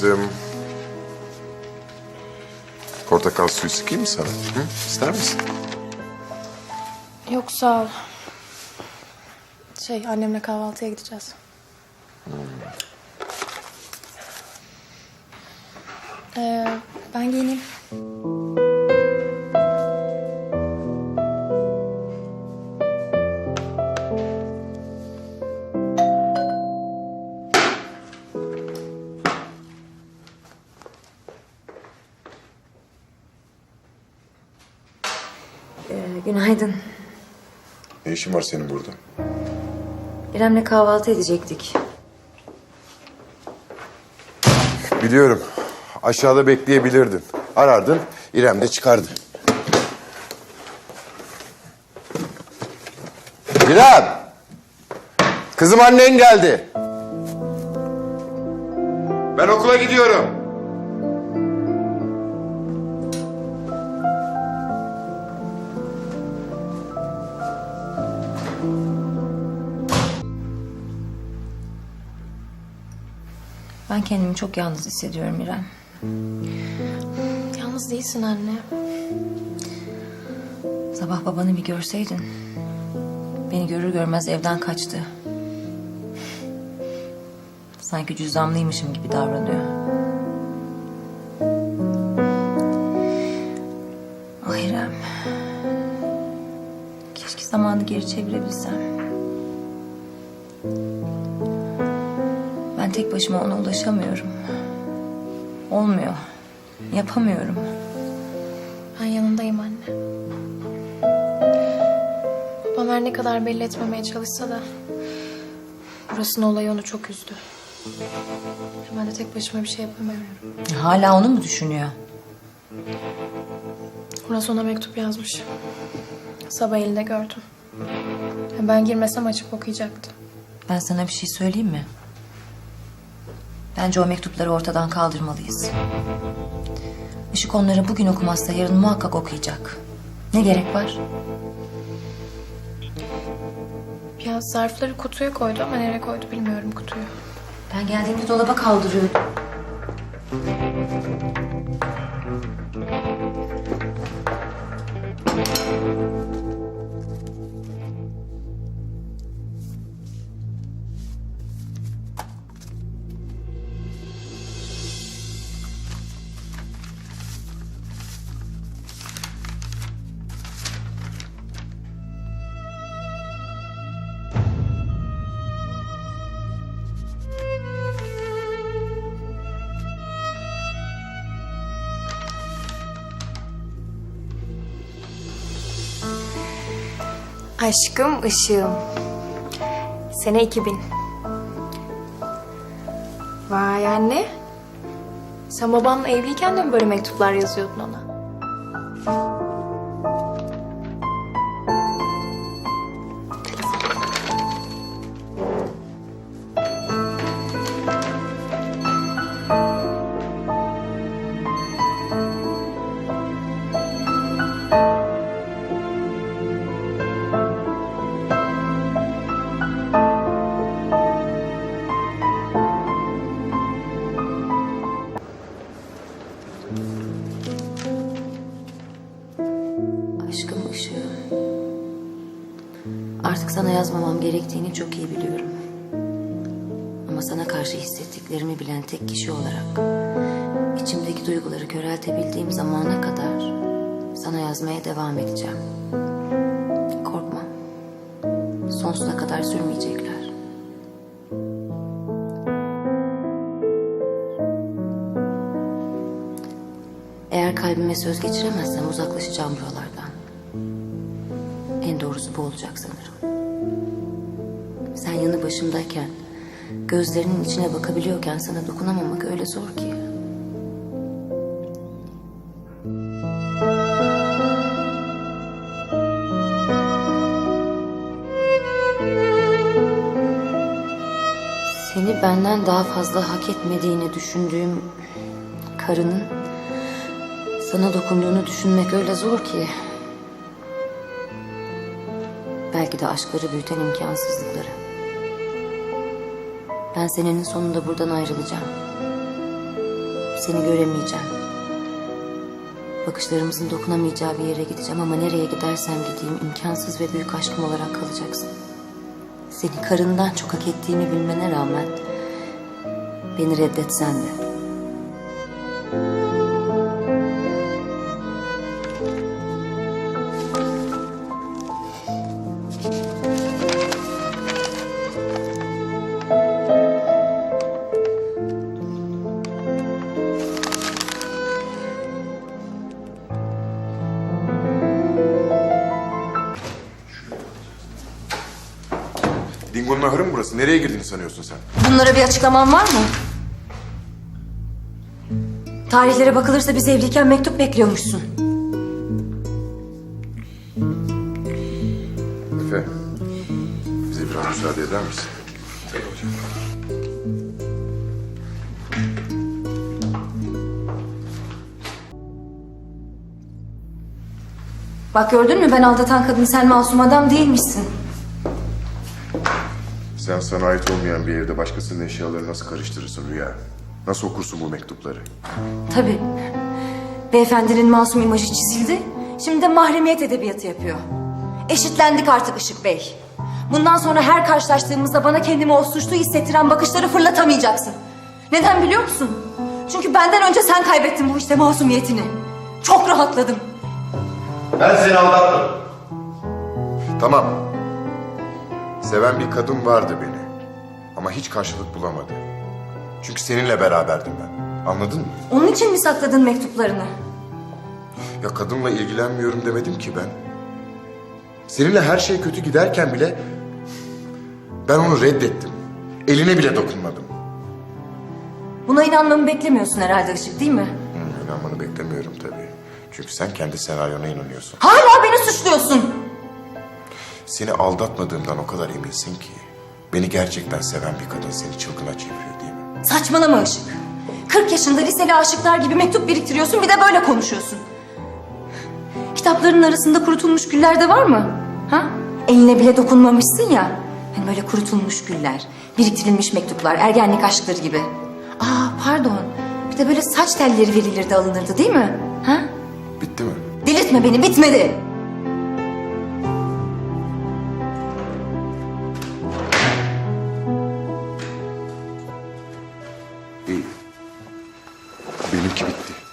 Kızım. Portakal suyu sıkayım mı sana? Hı? İster misin? Yok sağ ol. Şey annemle kahvaltıya gideceğiz. Ee, ben giyineyim. Günaydın. Ne işin var senin burada? İrem'le kahvaltı edecektik. Biliyorum. Aşağıda bekleyebilirdin. Arardın, İrem de çıkardı. İrem! Kızım annen geldi. Ben okula gidiyorum. Ben kendimi çok yalnız hissediyorum İrem. Yalnız değilsin anne. Sabah babanı bir görseydin. Beni görür görmez evden kaçtı. Sanki cüzdanlıymışım gibi davranıyor. Ah İrem. Keşke zamanı geri çevirebilsem. Tek başıma ona ulaşamıyorum. Olmuyor. Yapamıyorum. Ben yanındayım anne. Babam her ne kadar belli etmemeye çalışsa da... Burasının olayı onu çok üzdü. Ben de tek başıma bir şey yapamıyorum. Hala onu mu düşünüyor? Murat ona mektup yazmış. Sabah elinde gördüm. Ben girmesem açıp okuyacaktı. Ben sana bir şey söyleyeyim mi? Bence o mektupları ortadan kaldırmalıyız. Işık onları bugün okumazsa yarın muhakkak okuyacak. Ne gerek var? Ya zarfları kutuya koydu ama nereye koydu bilmiyorum kutuyu. Ben geldiğimde dolaba kaldırıyordum. Aşkım ışığım. Sene 2000. Vay anne. Sen babanla evliyken de mi böyle mektuplar yazıyordun ona? Sana yazmamam gerektiğini çok iyi biliyorum. Ama sana karşı hissettiklerimi bilen tek kişi olarak... ...içimdeki duyguları köreltebildiğim zamana kadar... ...sana yazmaya devam edeceğim. Korkma. Sonsuza kadar sürmeyecekler. Eğer kalbime söz geçiremezsem uzaklaşacağım buralardan. En doğrusu bu olacak sanırım. Sen yanı başımdayken, gözlerinin içine bakabiliyorken sana dokunamamak öyle zor ki. Seni benden daha fazla hak etmediğini düşündüğüm karının sana dokunduğunu düşünmek öyle zor ki. Belki de aşkları büyüten imkansızlıkları. Ben senenin sonunda buradan ayrılacağım. Seni göremeyeceğim. Bakışlarımızın dokunamayacağı bir yere gideceğim ama nereye gidersem gideyim imkansız ve büyük aşkım olarak kalacaksın. Seni karından çok hak ettiğimi bilmene rağmen beni reddetsen de. Dingo'nun ahırı mı burası? Nereye girdiğini sanıyorsun sen? Bunlara bir açıklaman var mı? Tarihlere bakılırsa biz evliyken mektup bekliyormuşsun. Efe, bize biraz müsaade eder misin? Bak gördün mü ben aldatan kadın sen masum adam değilmişsin. Sen sana ait olmayan bir evde başkasının eşyalarını nasıl karıştırırsın Rüya? Nasıl okursun bu mektupları? Tabii. Beyefendinin masum imajı çizildi. Şimdi de mahremiyet edebiyatı yapıyor. Eşitlendik artık Işık Bey. Bundan sonra her karşılaştığımızda bana kendimi o suçlu hissettiren bakışları fırlatamayacaksın. Neden biliyor musun? Çünkü benden önce sen kaybettin bu işte masumiyetini. Çok rahatladım. Ben seni aldatmadım. Tamam. Seven bir kadın vardı beni. Ama hiç karşılık bulamadı. Çünkü seninle beraberdim ben. Anladın mı? Onun için mi sakladın mektuplarını? Ya kadınla ilgilenmiyorum demedim ki ben. Seninle her şey kötü giderken bile ben onu reddettim. Eline bile dokunmadım. Buna inanmamı beklemiyorsun herhalde Işık değil mi? Hı, inanmanı beklemiyorum tabii. Çünkü sen kendi senaryona inanıyorsun. Hala beni suçluyorsun. Seni aldatmadığımdan o kadar eminsin ki... ...beni gerçekten seven bir kadın seni çılgına çeviriyor değil mi? Saçmalama Işık. 40 yaşında liseli aşıklar gibi mektup biriktiriyorsun bir de böyle konuşuyorsun. Kitapların arasında kurutulmuş güller de var mı? Ha? Eline bile dokunmamışsın ya. Hani böyle kurutulmuş güller, biriktirilmiş mektuplar, ergenlik aşkları gibi. Aa pardon. Bir de böyle saç telleri verilirdi alınırdı değil mi? Ha? Bitti mi? Delirtme beni bitmedi. きびって。